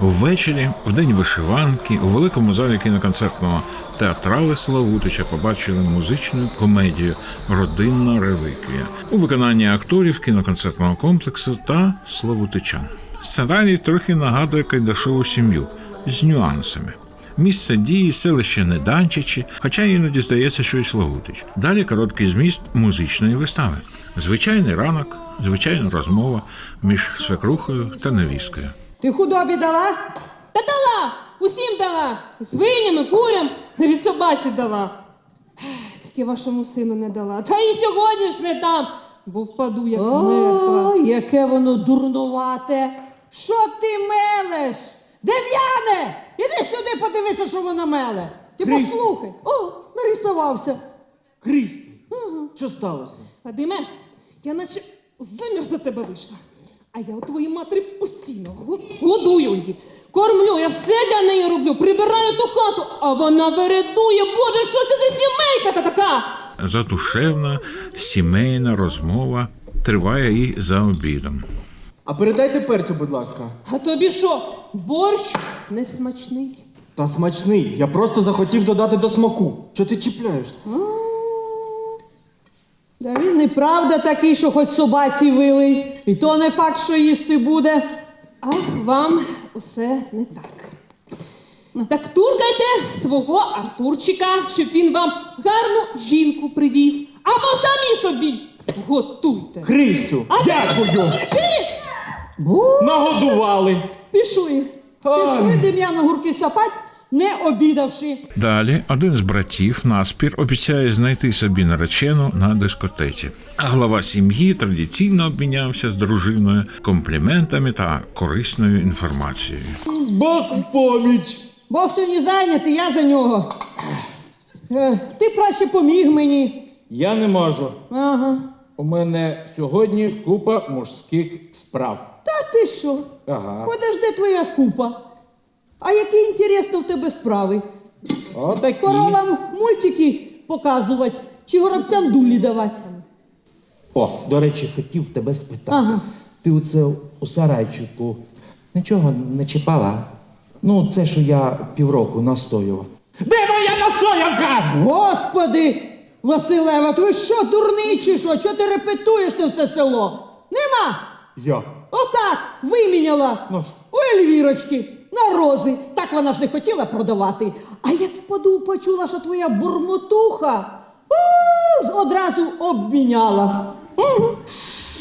Ввечері, в день вишиванки, у великому залі кіноконцертного театрали Славутича побачили музичну комедію Родинна реліквія у виконанні акторів кіноконцертного комплексу та Славутичан. Сценарій трохи нагадує Кайдашову сім'ю з нюансами. Місце дії селище Неданчичі, хоча іноді здається, що й Славутич. Далі короткий зміст музичної вистави. Звичайний ранок, звичайна розмова між свекрухою та невісткою. Ти худобі дала? Та дала! Усім дала! Свиням і курям, навіть собаці дала. Тільки вашому сину не дала. Та і сьогодні ж не дам, бо впаду як мертва. О, яке воно дурнувате. Що ти мелеш? Дем'яне! Іди сюди, подивися, що вона меле. Ти послухай. О, нарисувався. Крісті, що сталося? Вадиме, я наче заміж за тебе вийшла. А я у твоїй матері постійно годую її, кормлю, я все для неї роблю, прибираю ту хату, а вона вередує. Боже, що це за сімейка та така? Задушевна сімейна розмова триває і за обідом. А передайте перцю, будь ласка. А тобі що, борщ не смачний? Та смачний. Я просто захотів додати до смаку. Що ти чіпляєшся? Да він неправда такий, що хоч собаці вилий. І то не факт, що їсти буде. А вам усе не так. Так туркайте свого Артурчика, щоб він вам гарну жінку привів. Або самі собі готуйте. Крістю, А дякую. Бу, Нагодували. пішли. Пішли Дем'яна гурки сапать, не обідавши. Далі один з братів наспір обіцяє знайти собі наречену на дискотеці. А глава сім'ї традиційно обмінявся з дружиною компліментами та корисною інформацією. Бог в поміч. Бог сьогодні зайнятий, я за нього. Е, ти краще поміг мені. Я не можу. Ага. У мене сьогодні купа мужських справ. Та ти що? Ага. Подожди твоя купа. А які інтересно в тебе справи? Отакі. Коровам мультики показувати чи горобцям дулі давати? О, до речі, хотів тебе спитати. Ага. Ти оце у сарайчику нічого не чіпала? Ну, це що я півроку настоював. Де моя настоянка? Господи, Василева, ти що, дурний що? Чого ти репетуєш те все село? Нема! Я. Отак виміняла Ну у Ельвірочки на рози. Так вона ж не хотіла продавати. А як споду почула, що твоя бурмотуха о, одразу обміняла.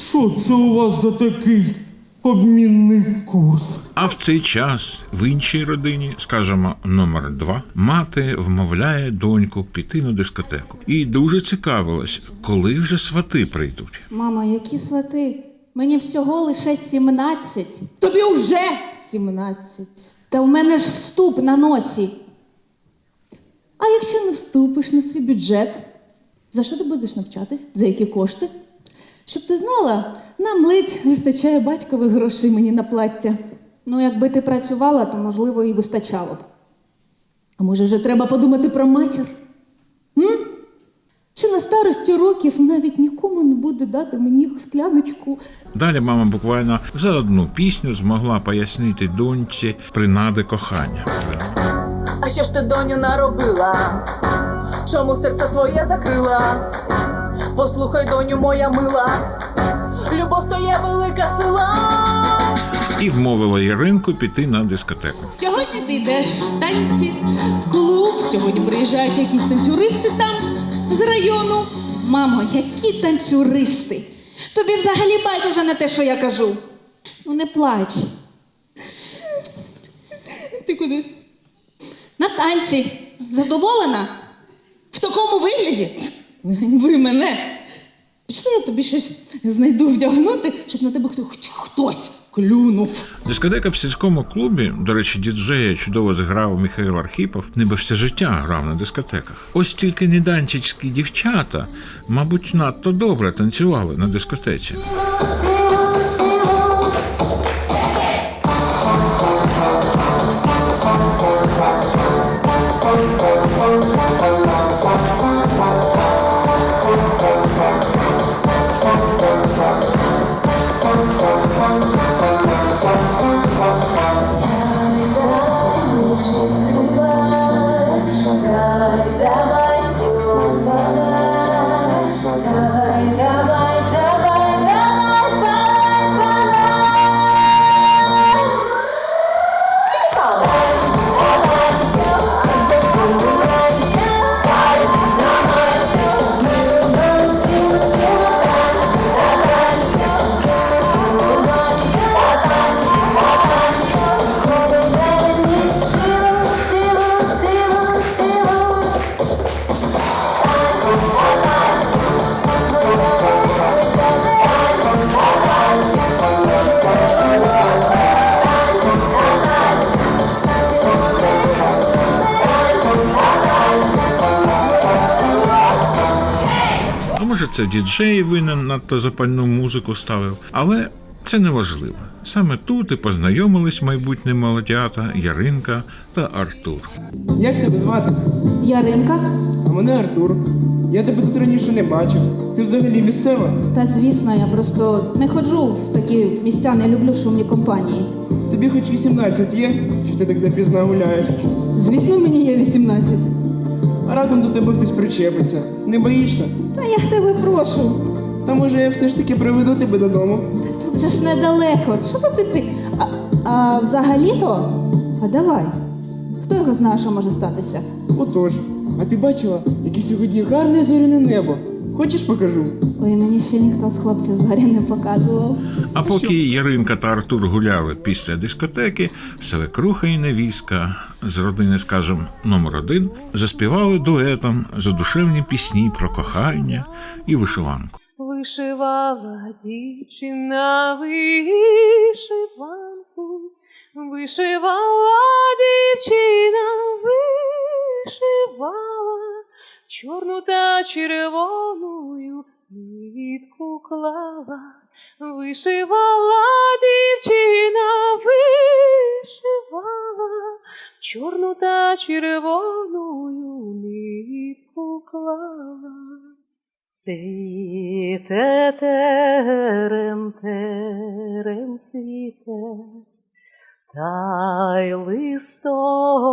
Що це у вас за такий обмінний курс? А в цей час в іншій родині, скажімо, номер два, мати вмовляє доньку піти на дискотеку і дуже цікавилась, коли вже свати прийдуть. Мамо, які свати? Мені всього лише 17. Тобі вже 17. Та в мене ж вступ на носі. А якщо не вступиш на свій бюджет, за що ти будеш навчатись? За які кошти? Щоб ти знала, нам ледь вистачає батькових грошей мені на плаття. Ну, якби ти працювала, то можливо і вистачало б. А може вже треба подумати про матір? Чи на старості років навіть нікому не буде дати мені скляночку Далі мама буквально за одну пісню змогла пояснити доньці принади кохання. А що ж ти доню наробила? Чому серце своє закрила? Послухай, доню, моя мила, любов то є велика сила. І вмовила Іринку піти на дискотеку. Сьогодні ти йдеш в танці, в клуб. Сьогодні приїжджають якісь танцюристи там з району. Мамо, які танцюристи? Тобі взагалі байдуже на те, що я кажу. Ну не плач. Ти куди? На танці. Задоволена? В такому вигляді? Ви мене. Пішли, я тобі щось знайду вдягнути, щоб на тебе хто- хтось клюнув. Дискотека в сільському клубі, до речі, діджея чудово зіграв Михайло Архіпов, ніби все життя грав на дискотеках. Ось тільки неданчицькі дівчата, мабуть, надто добре танцювали на дискотеці. Це діджей винен надто запальну музику ставив, але це не важливо. Саме тут і познайомились майбутні молодята Яринка та Артур. Як тебе звати? Яринка? А мене Артур. Я тебе тут раніше не бачив. Ти взагалі місцева? Та звісно, я просто не ходжу в такі місця, не люблю шумні компанії. Тобі хоч 18 є, що ти так допізно гуляєш. Звісно, мені є 18. А раптом до тебе хтось причепиться. Не боїшся? Та я тебе прошу. Та може я все ж таки приведу тебе додому. Тут же ж недалеко. Що тут іти? А, а взагалі-то? А давай. Хто його знає, що може статися? Отож. А ти бачила, яке сьогодні гарне зоряне небо? Хочеш покажу? Ой, мені ще ніхто з хлопців згорі не показував. А поки Яринка та Артур гуляли після дискотеки, свекруха і невістка з родини, скажем, номер один, заспівали дуетом задушевні пісні про кохання і вишиванку. Вишивала дівчина вишиванку, вишивала дівчина, вишивала чорну та червоною нитку клала, вишивала дівчина, вишивала чорну та червоною нитку клала. Цвіте терем, терем світе, та й листопадає,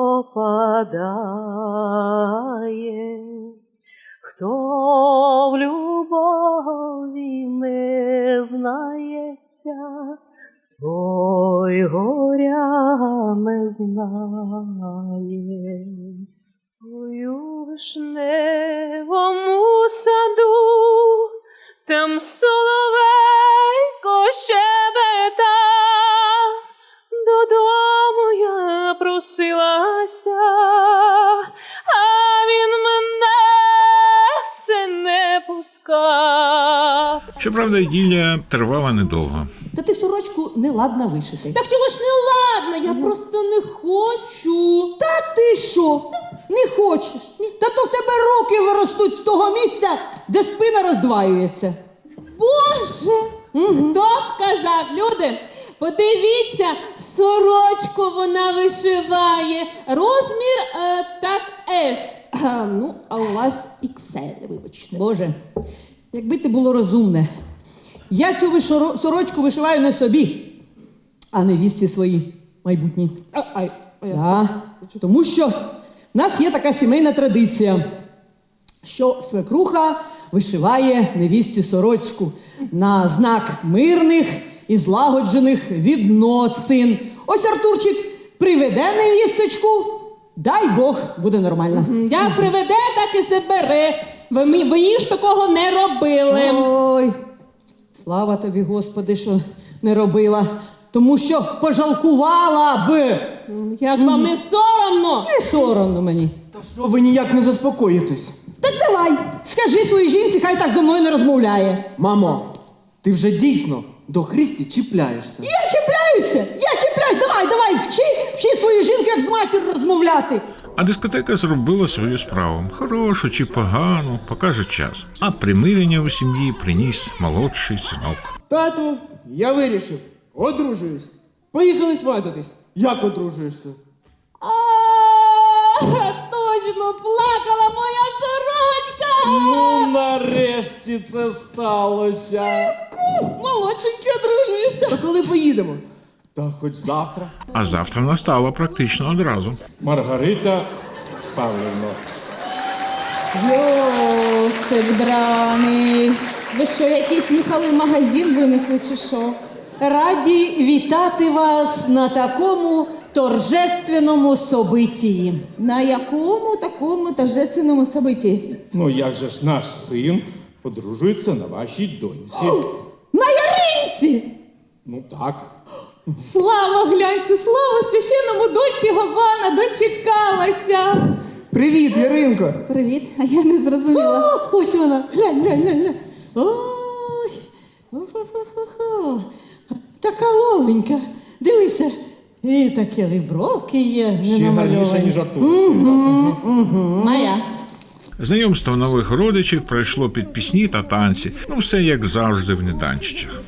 Щоправда, іділля тривала недовго. Та ти сорочку не ладна вишити. Так чого ж не ладно, я просто не хочу. Та ти що? Не хочеш? Та то в тебе руки виростуть з того місця, де спина роздваюється. Боже! Хто б казав, люди? Подивіться, сорочку вона вишиває. Розмір е, так S. А, ну, а у вас XL, вибачте. Боже, якби ти було розумне. Я цю вишоро- сорочку вишиваю не собі, а невістці своїй майбутній. А, ай, а я- Да. Тому що в нас є така сімейна традиція, що свекруха вишиває невістці сорочку на знак мирних і злагоджених відносин. Ось Артурчик приведе невісточку, дай Бог, буде нормально. Як приведе, так і все бере. Ви, мі- ви їй ж такого не робили. Ой, слава тобі, Господи, що не робила. Тому що пожалкувала б. Як вам не соромно? Не соромно мені. Та що ви ніяк не заспокоїтесь? Так давай, скажи своїй жінці, хай так зі мною не розмовляє. Мамо, ти вже дійсно до Христі чіпляєшся. Я чіпляюся, я чіпляюсь, давай, давай, вчи, вчи свою жінку, як з матір'ю розмовляти. А дискотека зробила свою справу. Хорошу чи погану, покаже час. А примирення у сім'ї приніс молодший синок. Тату, я вирішив, одружуюсь. Поїхали свататись. Як одружуєшся? А, точно плакала моя сорочка. Ну, нарешті це сталося. Молодшенький одружується. А коли поїдемо? Та хоч завтра. А завтра настала практично одразу. Маргарита Павлівна. Йосип драний. Ви що, якийсь їхали магазин винесли чи що? Раді вітати вас на такому торжественному собитії. На якому такому торжественному собиті? Ну як же ж наш син одружується на вашій доньці? На Яринці! Ну так. Слава глянцю, слава священному дочі Гавана, дочекалася. Привіт, Яринко! Привіт, а я не зрозуміла. О, ось вона. Глянь, глянь, глянь, глянь. Ой. Така ловенька. Дивися. І такі вибровки є. Ще гарніше, ніж Артур. Моя. Знайомство нових родичів пройшло під пісні та танці. Ну, все як завжди в неданчичах.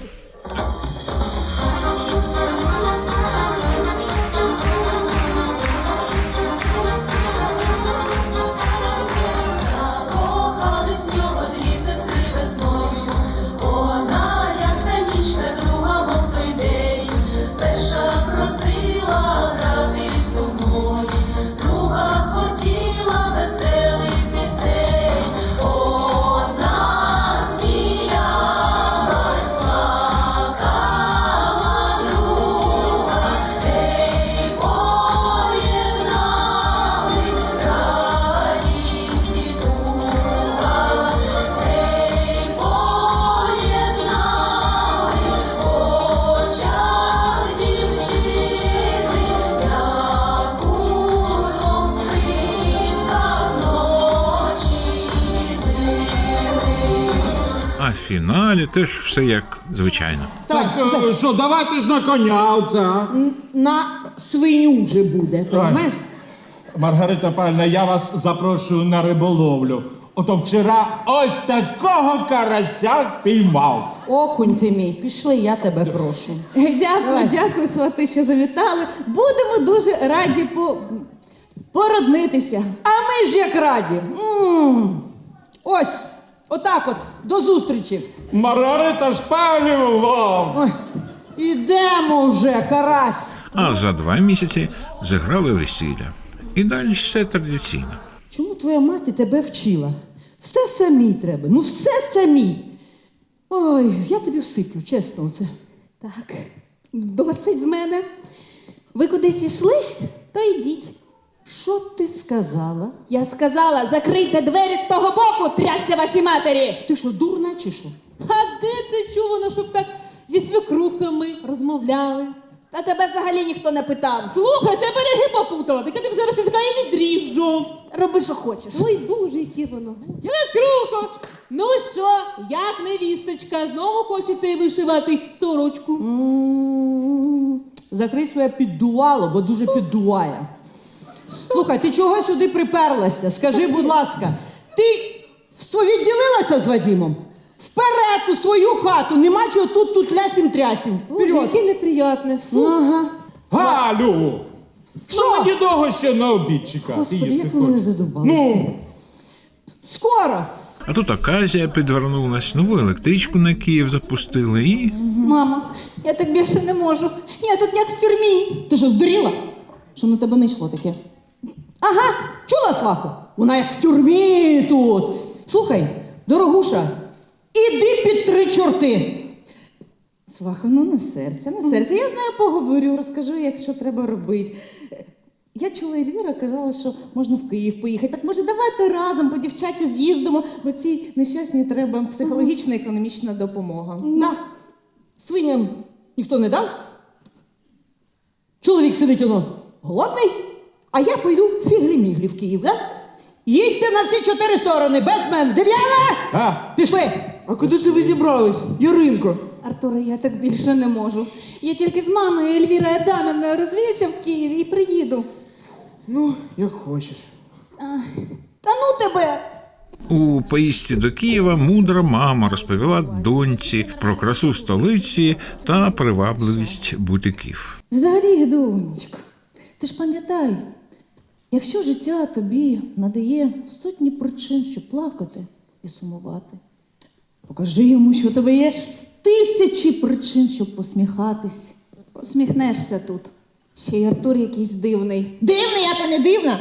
Фіналі теж все як звичайно. Так, е, що, давайте ж на коня оце, а? На свиню вже буде, розумієш? Маргарита Павлівна, я вас запрошую на риболовлю. Ото вчора ось такого карася піймав. Окунь ти мій, пішли, я тебе прошу. Дякую, Давай. дякую, свати, що завітали. Будемо дуже раді по... породнитися. А ми ж як раді. М. Ось, отак от, до зустрічі. Маргарита ж Ой, ідемо вже, карась. А за два місяці зіграли весілля. І далі все традиційно. Чому твоя мати тебе вчила? Все самі треба, ну все самі. Ой, я тобі всиплю, чесно, оце. Так, досить з мене. Ви кудись ішли, то йдіть. Що ти сказала? Я сказала, закрийте двері з того боку, трясся вашій матері. Ти що, дурна чи що? А де це чувано, щоб так зі свекрухами розмовляли? Та тебе взагалі ніхто не питав. Слухай, ти береги попутала, так я тобі зараз язика і відріжу. Роби, що хочеш. Ой, боже, яке воно. Свекрухо! Ну що, як невісточка, знову хочете вишивати сорочку? М, Закрий своє піддувало, бо дуже піддуває. Слухай, ти чого сюди приперлася? Скажи, будь ласка, ти відділилася з Вадімом? Вперед у свою хату, нема чого тут, тут лясім трясім. Боже, Вперед. яке неприятне. Фу. Ага. Галю! Що? Ну мені довго ще на обід чекати. Господи, їсти як ви мене хочеться. Ну, Скоро. А тут оказія підвернулась, нову електричку на Київ запустили і. Мама, я так більше не можу. Я тут як в тюрмі. Ти що, здуріла? Що на тебе не йшло таке? Ага, чула сваху? Вона як в тюрмі тут. Слухай, дорогуша, іди під три чорти. Сваха, ну не серця, не серця. Я знаю, поговорю, розкажу, як що треба робити. Я чула, Ельвіра казала, що можна в Київ поїхати. Так може давайте разом по дівчачі з'їздимо, бо цій нещасній треба психологічна економічна допомога. На, свиням ніхто не дав. Чоловік сидить воно голодний, а я пойду фіглі-міглі в Київ, да? Їдьте на всі чотири сторони, без мене. Дев'яна! а, Пішли! А куди це ви зібрались? Яринко. Артуре, я так більше не можу. Я тільки з мамою Ельвірою Адамівною розвіюся в Києві і приїду. Ну, як хочеш. А, та ну тебе! У поїздці до Києва мудра мама розповіла доньці про красу столиці та привабливість бутиків. Взагалі, донечко, ти ж пам'ятай, якщо життя тобі надає сотні причин, щоб плакати і сумувати, покажи йому, що тебе є тисячі причин, щоб посміхатись. Посміхнешся тут. Ще й Артур якийсь дивний. Дивний, а ти не дивна?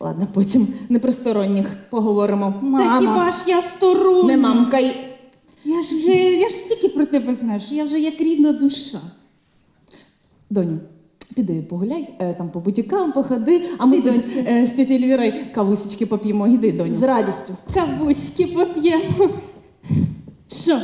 Ладно, потім непросторонніх поговоримо. Та хіба ж я стороння? Не мамкай. Я ж вже, я ж стільки про тебе знаю, що я вже як рідна душа. Доню, піди погуляй, е, там по бутікам походи, а ми тут е, з тітю Ельвірою кавусечки поп'ємо. Іди, доню. З радістю. Кавуськи поп'ємо. Що?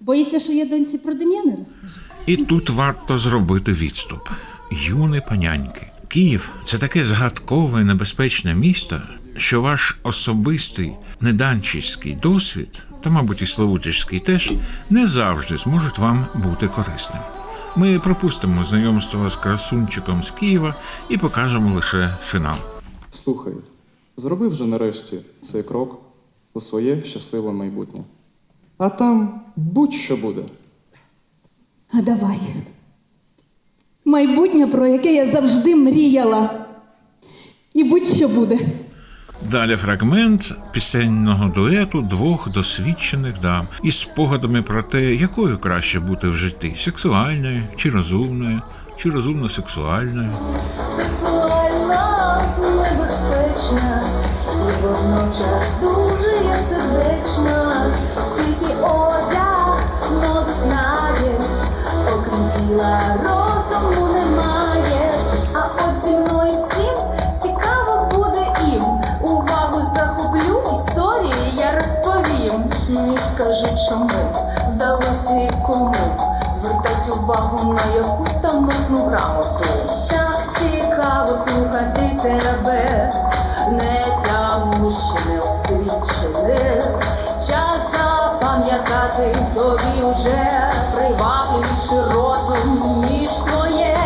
Боїшся, що я доньці про Дем'яна розкажу? І тут варто зробити відступ. Юні паняньки. Київ це таке згадкове і небезпечне місто, що ваш особистий неданчиський досвід, та, мабуть, і Славутичський теж, не завжди зможуть вам бути корисним. Ми пропустимо знайомство з красунчиком з Києва і покажемо лише фінал. Слухай, Зроби вже нарешті цей крок у своє щасливе майбутнє. А там будь-що буде. А давай. Майбутнє, про яке я завжди мріяла. І будь-що буде. Далі фрагмент пісенного дуету двох досвідчених дам із спогадами про те, якою краще бути в житті сексуальною чи розумною, чи розумно сексуальною. Сексуальна, небезпечна, і водночас дуже я сердечна. Увагу на якусь там модну грамоту. Так цікаво слухати тебе, не тягнуще, не освічене. Час запам'ятати тобі уже привабливіше розум, ніж твоє.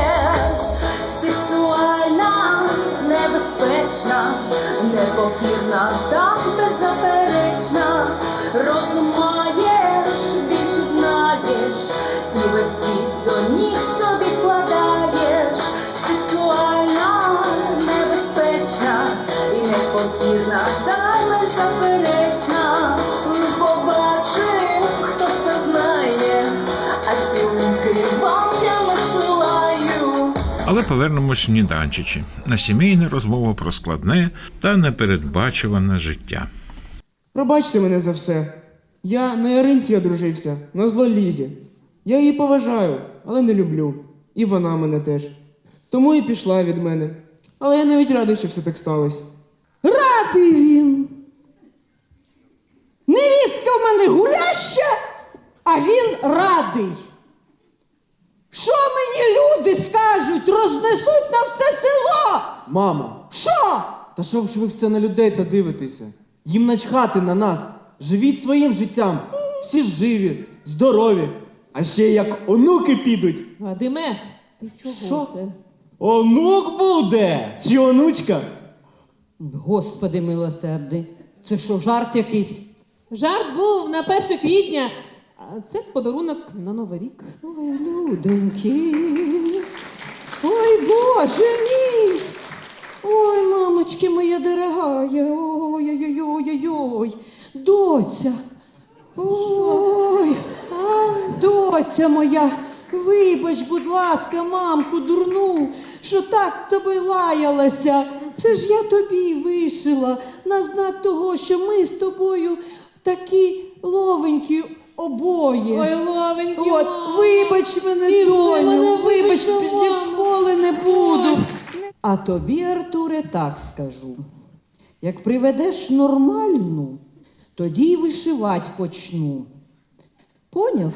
Сексуальна, небезпечна, непокірна, так беззаперечна. Розум повернемось в Ніданчичі на сімейну розмову про складне та непередбачуване життя. Пробачте мене за все. Я на Яринці одружився, на зло Лізі. Я її поважаю, але не люблю. І вона мене теж. Тому і пішла від мене. Але я навіть радий, що все так сталося. Радий він. Невістка в мене гуляща, а він радий. Що мені люди скажуть, рознесуть на все село? Мама, Що? та що ж ви все на людей та дивитеся? Їм начхати на нас. Живіть своїм життям. Всі живі, здорові. А ще як онуки підуть. Вадиме, ти чого Що? це? Онук буде! Чи онучка? Господи милосердий, це що, жарт якийсь? Жарт був на 1 квітня, це подарунок на Новий рік. Ой, людоньки. Ой, Боже мій. Ой, мамочки моя дорогая. Ой-ой-ой-ой-ой. Доця. Ой, доця моя. Вибач, будь ласка, мамку дурну, що так тобі лаялася. Це ж я тобі вишила на знак того, що ми з тобою такі ловенькі обоє. Ой, ловенькі, От, мамо. вибач мене, І ви доню, мене вибач, вибачте, мамо. ніколи не буду. А тобі, Артуре, так скажу. Як приведеш нормальну, тоді й вишивать почну. Поняв?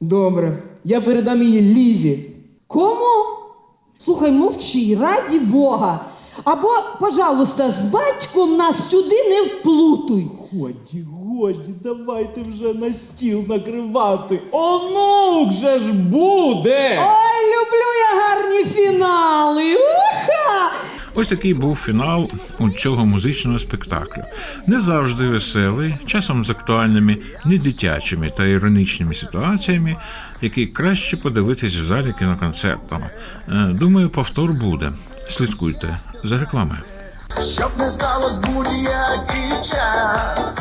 Добре. Я передам її Лізі. Кому? Слухай, мовчи, раді Бога. Або, пожалуйста, з батьком нас сюди не вплутуй. Годі, годі, давайте вже на стіл накривати. Онук же ж буде! Ой, люблю я гарні фінали. Уха! Ось такий був фінал у цього музичного спектаклю. Не завжди веселий, часом з актуальними недитячими та іронічними ситуаціями, які краще подивитись в залі кіноконцертного. Е, Думаю, повтор буде. Слідкуйте за рекламою. Щоб не сталося будь-який час,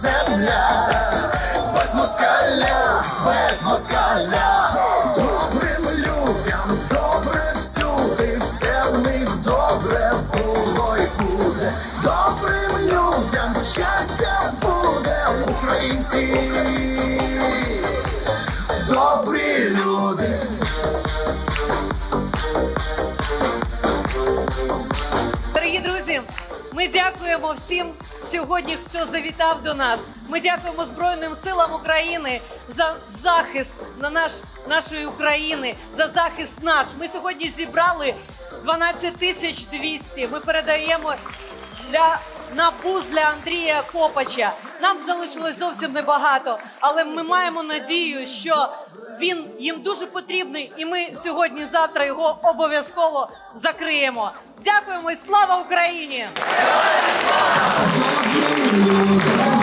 земля, без москаля, без москаля, сьогодні, хто завітав до нас. Ми дякуємо Збройним силам України за захист на наш нашої України, за захист наш. Ми сьогодні зібрали 12 тисяч 200. Ми передаємо для на бус для Андрія Копача. Нам залишилось зовсім небагато, але ми маємо надію, що він їм дуже потрібний, і ми сьогодні-завтра його обов'язково закриємо. Дякуємо і слава Україні! Люди,